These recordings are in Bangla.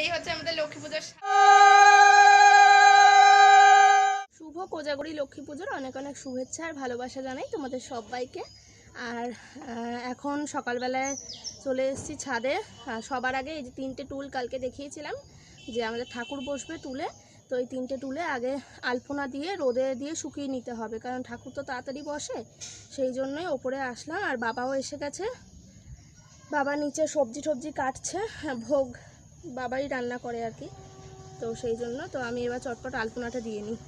এই হচ্ছে আমাদের লক্ষ্মী পুজোর শুভ কোজাগরি লক্ষ্মী পুজোর অনেক অনেক শুভেচ্ছা আর ভালোবাসা জানাই তোমাদের সবাইকে। আর এখন সকালবেলায় চলে এসেছি ছাদে। সবার আগে এই যে তিনটে টুল কালকে দেখিয়েছিলাম যে আমাদের ঠাকুর বসবে তুলে। তো এই তিনটে টুলে আগে আলপনা দিয়ে রোদে দিয়ে শুকিয়ে নিতে হবে কারণ ঠাকুর তো তাড়াতাড়ি বসে। সেই জন্যই ওপরে আসলাম আর বাবাও এসে গেছে। বাবা নিচে সবজি টবজি কাটছে হ্যাঁ, ভোগ বাবাই রান্না করে আর কি। তো সেই জন্য তো আমি এবার চটপট আলপনাটা দিয়ে নিই।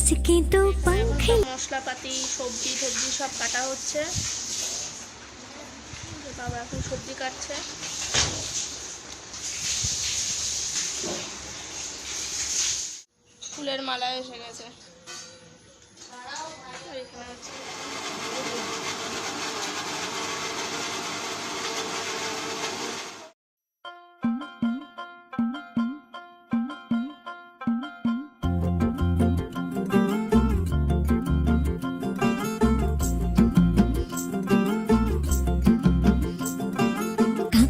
কিসকে তো পাখি। মশলাপাতি, সবজি সবজি সব কাটা হচ্ছে। বাবা এখন সবজি কাটছে। ফুলের মালা এসে গেছে। এখানে হচ্ছে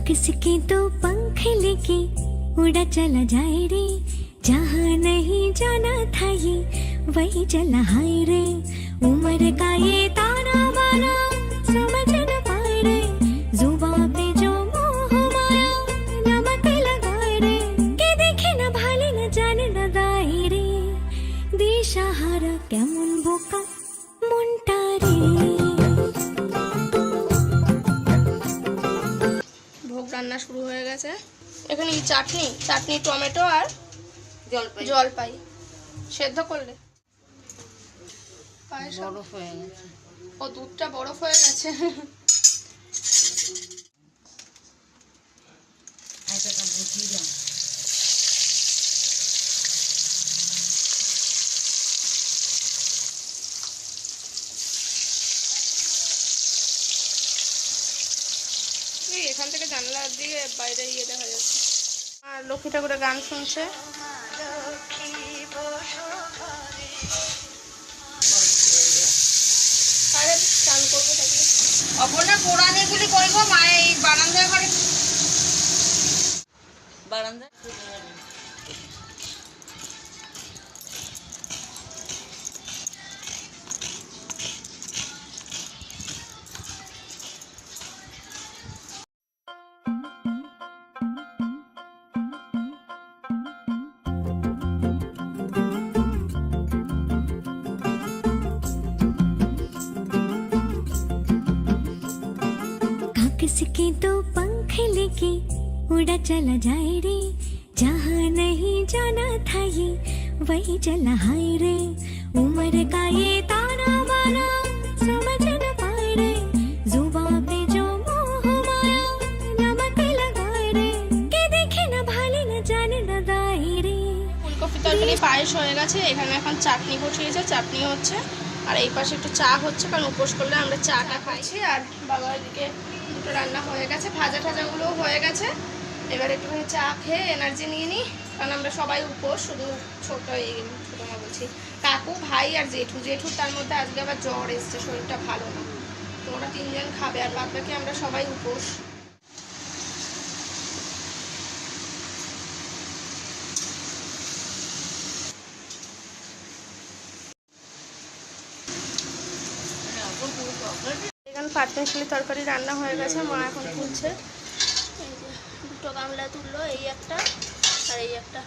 किसके तो पंख लेके उड़ा चला जाए रे जहाँ नहीं जाना था ये वही चला हाय रे उम्र का ये ताना बाना समझ न पाए रे जुबा पे जो मोह माया नमक लगाए रे के देखे न भाले न जाने न दाए रे দিশাহারা কেমন বোকা রান্না শুরু হয়ে গেছে। এখানে এই চাটনি চাটনি টমেটো আর জলপাই। জলপাই। সেদ্ধ করলে। পায়েস বরফ হয়ে গেছে। ও দুধটা বরফ হয়ে গেছে। আচ্ছা বুঝিয়ে দাও এই এখান থেকে জানলা দিয়ে বাইরে ইয়ে দেখা যাচ্ছে। আর লক্ষ্মী ঠাকুরের গান শুনছে। আরে চান করব তাকে অপর্ণা করব বারান্দার ঘরে বারান্দা किसके तो पंख लेके उड़ा चला जाए रे जहाँ नहीं जाना था ये वही चला हाय रे उम्र का ये ताना बाना समझ न पाए रे जुबा पे जो मोह माया नमक लगाए रे के देखे न भाले न जाने न दाए रे ফুলকপি তরকারি পায়েস হয়ে গেছে এখানে এখন চাটনি বসিয়েছে চাটনি হচ্ছে আর এই পাশে একটু চা হচ্ছে কারণ উপোস করলে আমরা চাটা খাইছি আর বাবার দিকে দুটো রান্না হয়ে গেছে, ভাজা ঠাজাগুলোও হয়ে গেছে। এবার একটুখানি চা খেয়ে এনার্জি নিয়ে নিই, কারণ আমরা সবাই উপোস, শুধু ছোটো এই ছোটো মা বলছি। কাকু, ভাই আর জেঠু জেঠুর তার মধ্যে আজকে আবার জ্বর এসছে, শরীরটা ভালো না। তোমরা তিনজন খাবে, আর বাদ বাকি আমরা সবাই উপোস। এখানে তরকারি রান্না হয়ে গেছে মা এখন তুলছে। এই যে দুটো গামলা তুললো এই একটা আর এই একটা।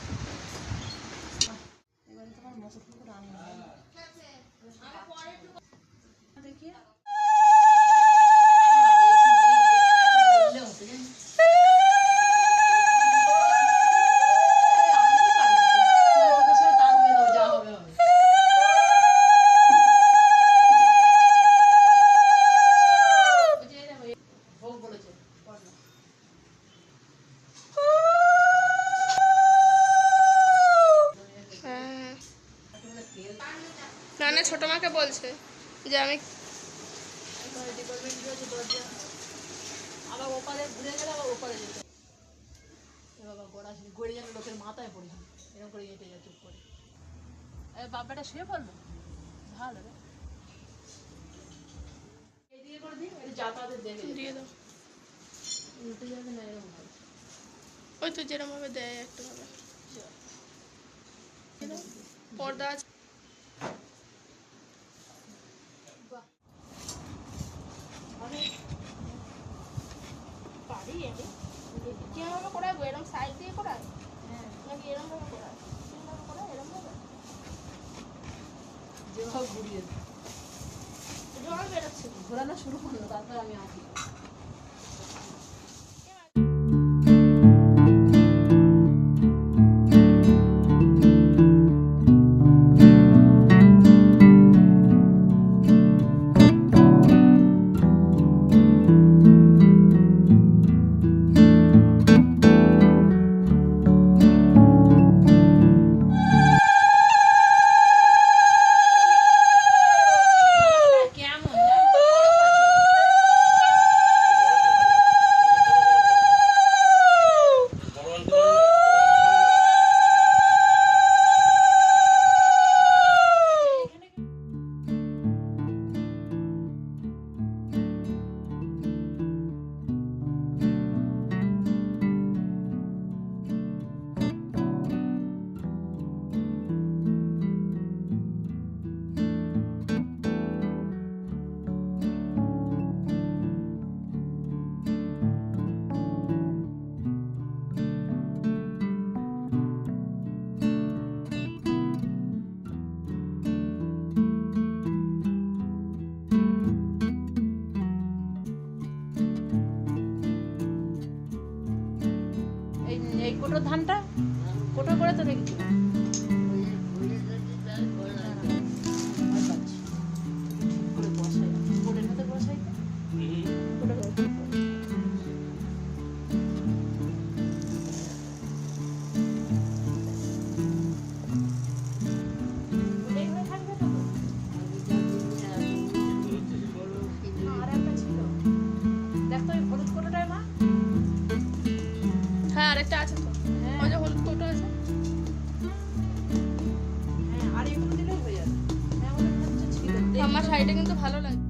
গোড়া যেন লোকের মাথায় পড়েছিল এরকম করে হেঁটে যায় চুপ করে। বাবাটা শুয়ে পড়ল? ভালো রে। ওই তো যেরকম ভাবে দেয় একটু ভাবে পর্দা আছে। কীভাবে করাবো এরকম সাইড দিয়ে করায় নাকি এরকম ভাবে করায় কীভাবে করায় এরকম ভাবে? যেভাবে ঘুরিয়ে জল বেরোচ্ছে। ঘোরানো শুরু করল তারপর আমি আসি। আমার শাড়িটা কিন্তু ভালো লাগে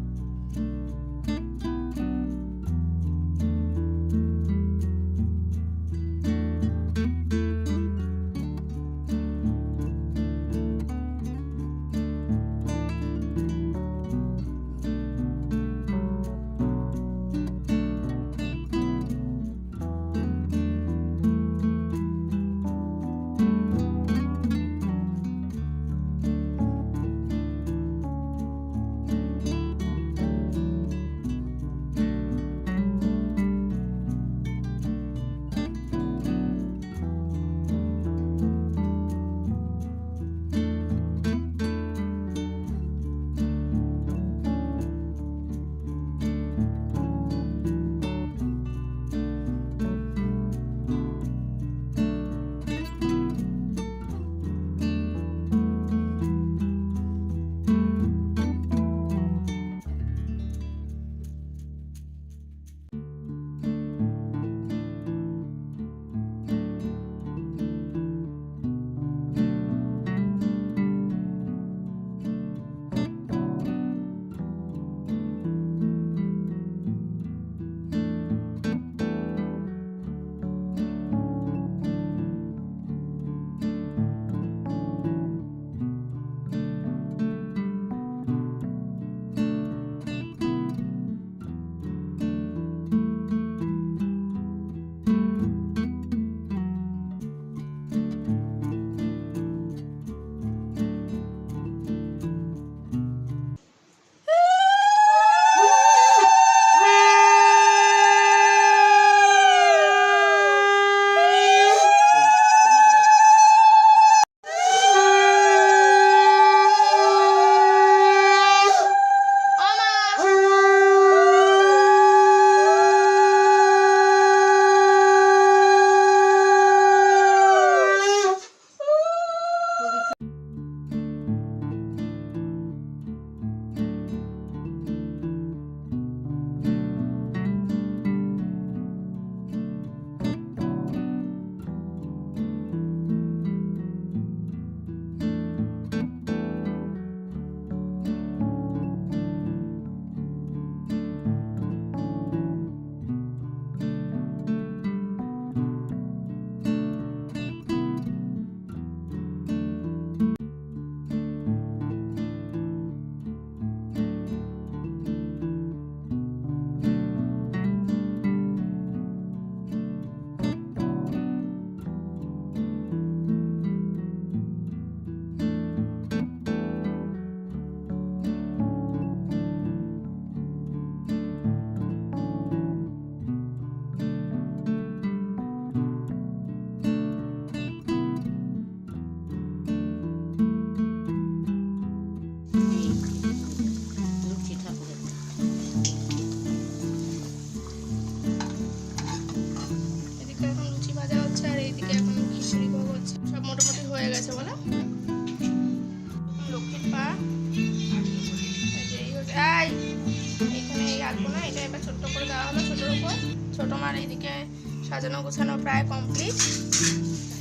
কমপ্লিট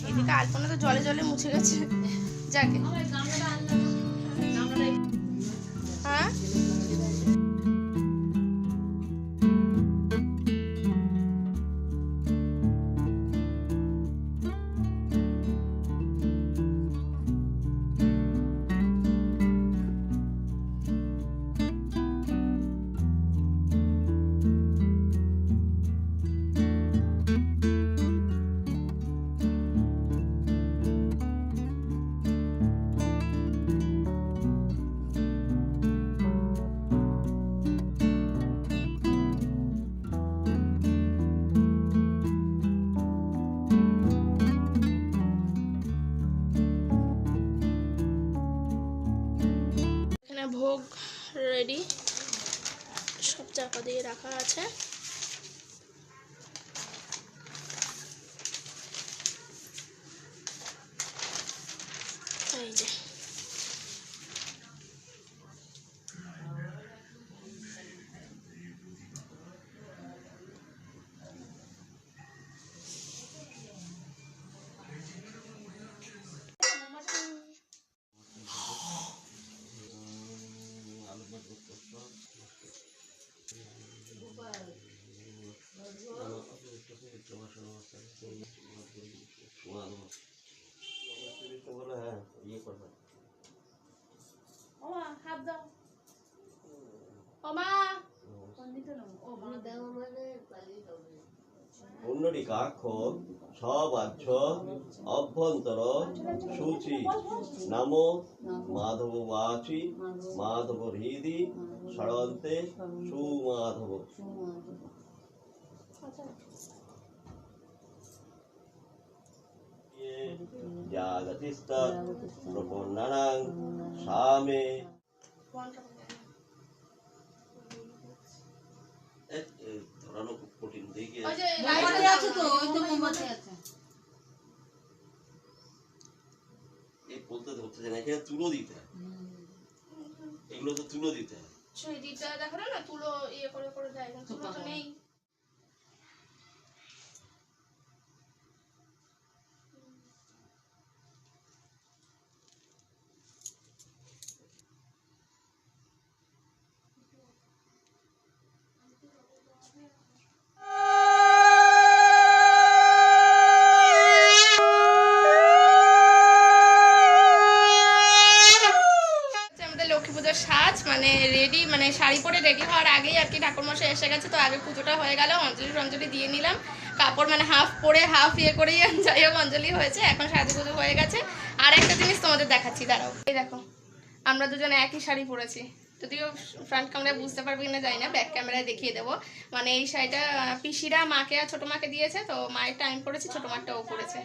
এদিকে আলপনা তো জলে জলে মুছে গেছে। যাকে। হ্যাঁ? রেডি সব চাপা দিয়ে রাখা আছে এই যে দাও। পুণ্ডরিকাক্ষ সবাচ্ছ অভ্যন্তর সূচি নম মাধব বাচি মাধব হৃদি ষড়ন্তে সুমাধব জাগতিস্ত প্রপন্নানাং সামে। ধরানো খুব কঠিন দেখে ওই যে মোমবাতি আছে তো ওই তো মোমবাতি আছে। এই বলতে ধরতে যায় না এখানে তুলো দিতে হয়। এগুলো তো তুলো দিতে হয়। দেখো না তুলো ইয়ে করে করে দেয় তুলো তো নেই। রেডি হওয়ার আগেই আর কি ঠাকুরমশাই এসে গেছে, তো আগে পুজোটা হয়ে গেল, অঞ্জলি অঞ্জলি দিয়ে নিলাম। কাপড় মানে হাফ পরে, হাফ ইয়ে করেই যাই হোক, অঞ্জলি হয়েছে, এখন সাজু পুজো হয়ে গেছে। আর একটা জিনিস তোমাদের দেখাচ্ছি, দাঁড়াও। এই দেখো, আমরা দুজনে একই শাড়ি পরেছি। যদিও ফ্রন্ট ক্যামেরায় বুঝতে পারবি না যাই না ব্যাক ক্যামেরায় দেখিয়ে দেবো। মানে এই শাড়িটা, পিসিরা মাকে আর ছোটো মাকে দিয়েছে, তো মায়ের টাইম পড়েছে ছোটো মারটাও পড়েছে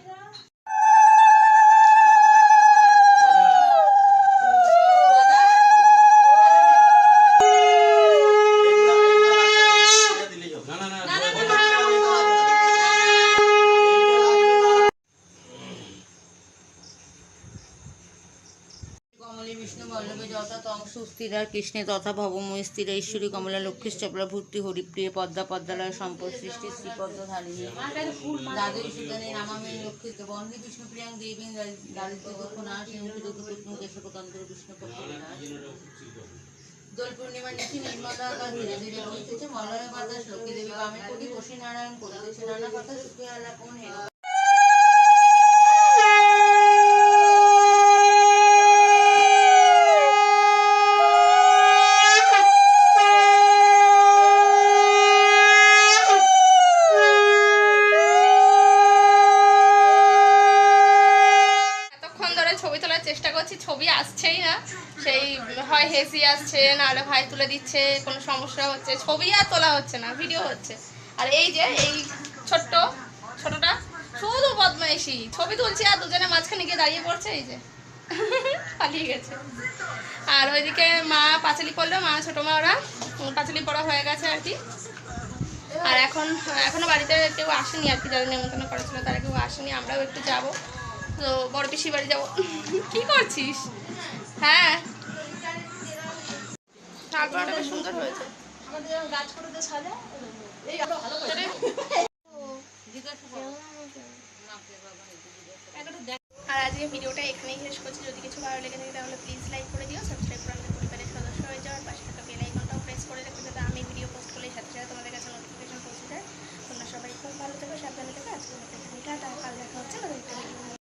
তং সুস্থিরা কৃষ্ণে তথা ভবময় স্থিরা ঈশ্বরী কমলা লক্ষ্মী চপলা ভূর্তি হরিপ্রিয়, পদ্মা, পদ্মালয়, সম্পদ সৃষ্টি, শ্রীপদ্ম, ধারিণী। দাদুই সুদানে নামামে লক্ষ্মীকে বন্দে বিষ্ণু প্রিয়াং দারিদ্র দুঃখ হিমুখী দুঃখ কেশকতন্ত্র বিষ্ণু দোল পূর্ণিমার নিশি নির্মলা ধীরে ধীরে বইতেছে মলয় বাতাস, লক্ষ্মী দেবী বামে কোটি বসে নারায়ণ করিতেছে নানা কথা সুখে আলাপন ছবি আসছেই না। সেই হয় হেসি আসছে নাহলে ভাই তুলে দিচ্ছে, কোনো সমস্যা হচ্ছে। ছবি আর তোলা হচ্ছে না ভিডিও হচ্ছে। আর এই যে, এই ছোট্ট, ছোটটা, শুধু বদমাইশি। ছবি তুলছি আর দুজনে মাঝখানে গিয়ে দাঁড়িয়ে পড়ছে, এই যে। পালিয়ে গেছে। আর ওইদিকে মা পাঁচালি করল মা ছোটো মা ওরা পাঁচালি পড়া হয়ে গেছে আর কি। আর এখন এখনও বাড়িতে কেউ আসেনি আর কি, যারা নেমন্তন্ন করেছিল, তারা কেউ আসেনি, আমরাও একটু যাব। তো বড় পিসির বাড়ি যাব। কি করছিস? হ্যাঁ। আর আজকে ভিডিওটা এখানেই শেষ করছি। যদি কিছু ভালো লেগে থাকে তাহলে প্লিজ লাইক করে দিও সাবস্ক্রাইব করে আমাদের পরিবারের সদস্য হয়ে যাওয়ার পাশে থাকা বেল আইকনটাও প্রেস করে রেখে যাতে আমি ভিডিও পোস্ট করলে সাথে সাথে তোমাদের কাছে নোটিফিকেশন পৌঁছে যায়। তোমরা সবাই খুব ভালো থেকো, সাবধানে থেকো। আজকে টাটা। কাল দেখা হচ্ছে